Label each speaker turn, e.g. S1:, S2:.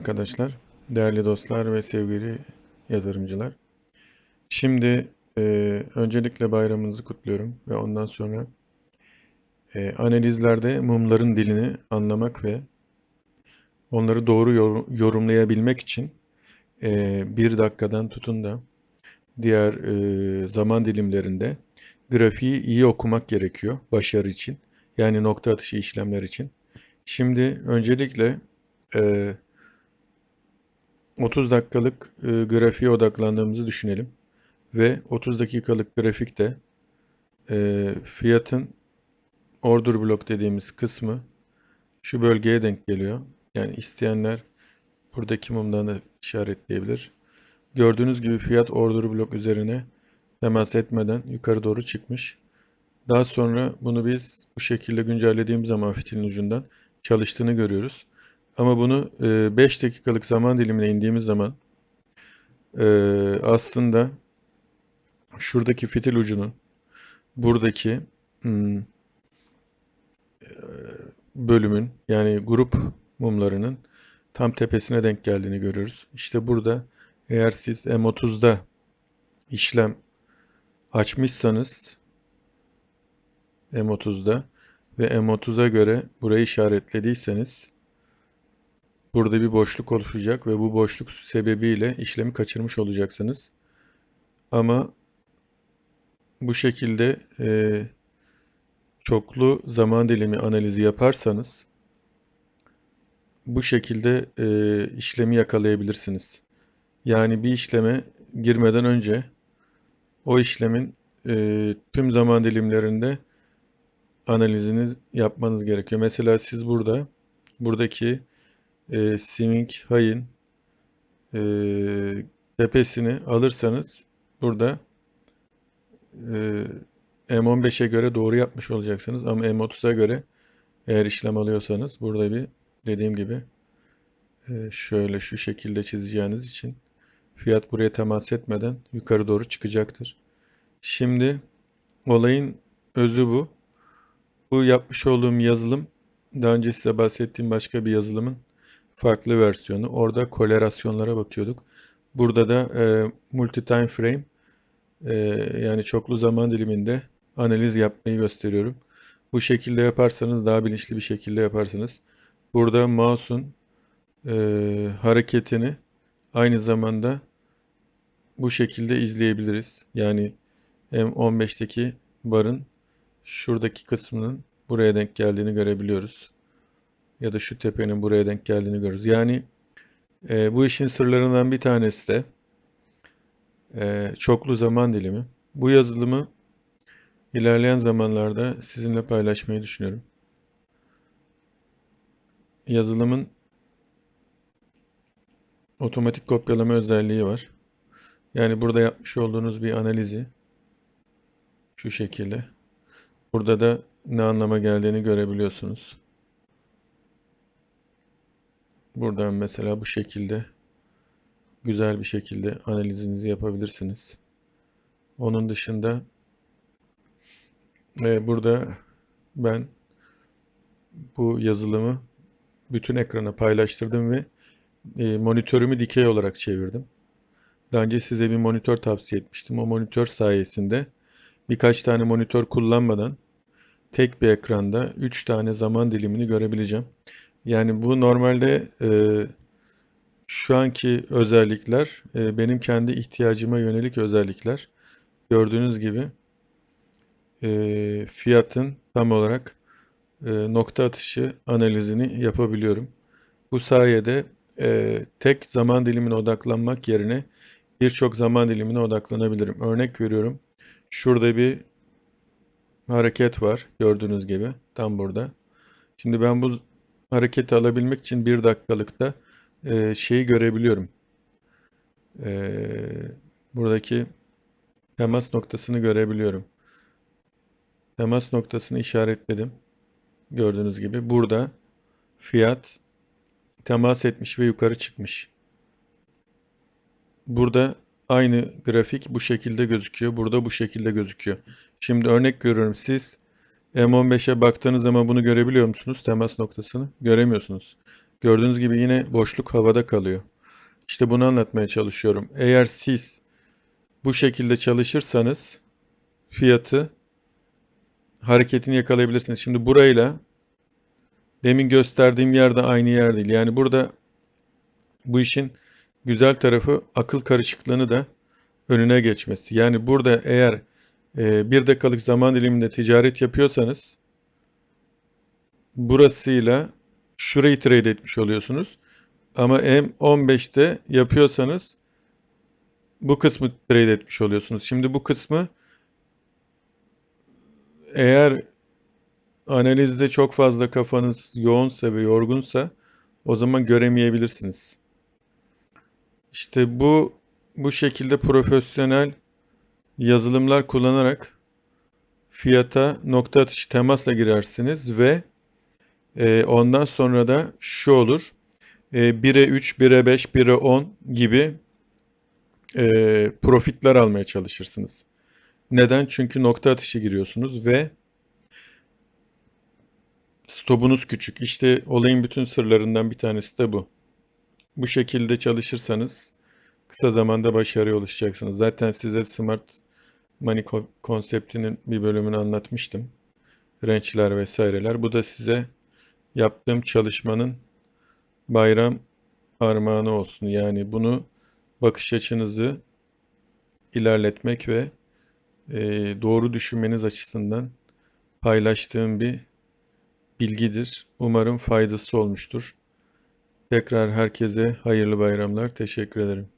S1: Arkadaşlar, değerli dostlar ve sevgili yatırımcılar. Şimdi e, öncelikle bayramınızı kutluyorum ve ondan sonra e, analizlerde mumların dilini anlamak ve onları doğru yor- yorumlayabilmek için e, bir dakikadan tutun da diğer e, zaman dilimlerinde grafiği iyi okumak gerekiyor başarı için. Yani nokta atışı işlemler için. Şimdi öncelikle e, 30 dakikalık e, grafiğe odaklandığımızı düşünelim. Ve 30 dakikalık grafikte e, fiyatın order block dediğimiz kısmı şu bölgeye denk geliyor. Yani isteyenler buradaki mumdan da işaretleyebilir. Gördüğünüz gibi fiyat order block üzerine temas etmeden yukarı doğru çıkmış. Daha sonra bunu biz bu şekilde güncellediğimiz zaman fitilin ucundan çalıştığını görüyoruz. Ama bunu 5 dakikalık zaman dilimine indiğimiz zaman e, aslında şuradaki fitil ucunun buradaki hmm, e, bölümün yani grup mumlarının tam tepesine denk geldiğini görüyoruz. İşte burada eğer siz M30'da işlem açmışsanız M30'da ve M30'a göre burayı işaretlediyseniz burada bir boşluk oluşacak ve bu boşluk sebebiyle işlemi kaçırmış olacaksınız. Ama bu şekilde e, çoklu zaman dilimi analizi yaparsanız bu şekilde e, işlemi yakalayabilirsiniz. Yani bir işleme girmeden önce o işlemin e, tüm zaman dilimlerinde analizini yapmanız gerekiyor. Mesela siz burada buradaki e, swing high'in e, tepesini alırsanız burada e, M15'e göre doğru yapmış olacaksınız ama M30'a göre eğer işlem alıyorsanız burada bir dediğim gibi e, şöyle şu şekilde çizeceğiniz için fiyat buraya temas etmeden yukarı doğru çıkacaktır. Şimdi olayın özü bu. Bu yapmış olduğum yazılım daha önce size bahsettiğim başka bir yazılımın farklı versiyonu. Orada kolerasyonlara bakıyorduk. Burada da e, multi time frame e, yani çoklu zaman diliminde analiz yapmayı gösteriyorum. Bu şekilde yaparsanız daha bilinçli bir şekilde yaparsınız. Burada mouse'un e, hareketini aynı zamanda bu şekilde izleyebiliriz. Yani M15'teki barın şuradaki kısmının buraya denk geldiğini görebiliyoruz. Ya da şu tepenin buraya denk geldiğini görüyoruz. Yani e, bu işin sırlarından bir tanesi de e, çoklu zaman dilimi. Bu yazılımı ilerleyen zamanlarda sizinle paylaşmayı düşünüyorum. Yazılımın otomatik kopyalama özelliği var. Yani burada yapmış olduğunuz bir analizi şu şekilde. Burada da ne anlama geldiğini görebiliyorsunuz. Buradan mesela bu şekilde güzel bir şekilde analizinizi yapabilirsiniz. Onun dışında e, burada ben bu yazılımı bütün ekrana paylaştırdım ve e, monitörümü dikey olarak çevirdim. Daha önce size bir monitör tavsiye etmiştim. O monitör sayesinde birkaç tane monitör kullanmadan tek bir ekranda 3 tane zaman dilimini görebileceğim. Yani bu normalde e, şu anki özellikler e, benim kendi ihtiyacıma yönelik özellikler. Gördüğünüz gibi e, fiyatın tam olarak e, nokta atışı analizini yapabiliyorum. Bu sayede e, tek zaman dilimine odaklanmak yerine birçok zaman dilimine odaklanabilirim. Örnek veriyorum. Şurada bir hareket var gördüğünüz gibi tam burada. Şimdi ben bu hareketi alabilmek için bir dakikalıkta e, şeyi görebiliyorum. E, buradaki temas noktasını görebiliyorum. Temas noktasını işaretledim. Gördüğünüz gibi burada fiyat temas etmiş ve yukarı çıkmış. Burada aynı grafik bu şekilde gözüküyor. Burada bu şekilde gözüküyor. Şimdi örnek görüyorum. Siz M15'e baktığınız zaman bunu görebiliyor musunuz? Temas noktasını. Göremiyorsunuz. Gördüğünüz gibi yine boşluk havada kalıyor. İşte bunu anlatmaya çalışıyorum. Eğer siz bu şekilde çalışırsanız fiyatı hareketini yakalayabilirsiniz. Şimdi burayla demin gösterdiğim yerde aynı yer değil. Yani burada bu işin güzel tarafı akıl karışıklığını da önüne geçmesi. Yani burada eğer e, bir dakikalık zaman diliminde ticaret yapıyorsanız burasıyla şurayı trade etmiş oluyorsunuz. Ama M15'te yapıyorsanız bu kısmı trade etmiş oluyorsunuz. Şimdi bu kısmı eğer analizde çok fazla kafanız yoğunsa ve yorgunsa o zaman göremeyebilirsiniz. İşte bu bu şekilde profesyonel yazılımlar kullanarak fiyata nokta atışı temasla girersiniz ve e, ondan sonra da şu olur. E, 1'e 3, 1'e 5, 1'e 10 gibi e, profitler almaya çalışırsınız. Neden? Çünkü nokta atışı giriyorsunuz ve stopunuz küçük. İşte olayın bütün sırlarından bir tanesi de bu. Bu şekilde çalışırsanız kısa zamanda başarıya ulaşacaksınız. Zaten size Smart Money ko- konseptinin bir bölümünü anlatmıştım. Range'ler vesaireler. Bu da size yaptığım çalışmanın bayram armağanı olsun. Yani bunu bakış açınızı ilerletmek ve e, doğru düşünmeniz açısından paylaştığım bir bilgidir. Umarım faydası olmuştur. Tekrar herkese hayırlı bayramlar. Teşekkür ederim.